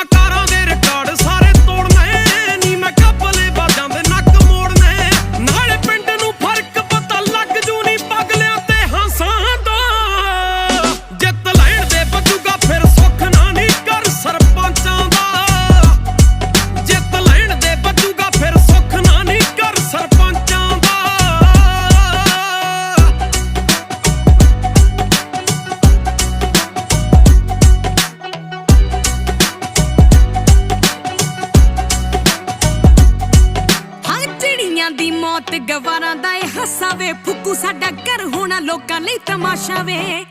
my God, I'm ਗਵਾਰਾਂ ਦੀ ਮੌਤ, ਗਵਾਰਾਂ ਦਾ ਇਹ ਹਾਸਾ ਵੇ। ਫੁੱਕੂ ਸਾਡਾ ਘਰ ਹੋਣਾ ਲੋਕਾਂ ਲਈ ਤਮਾਸ਼ਾ ਵੇ।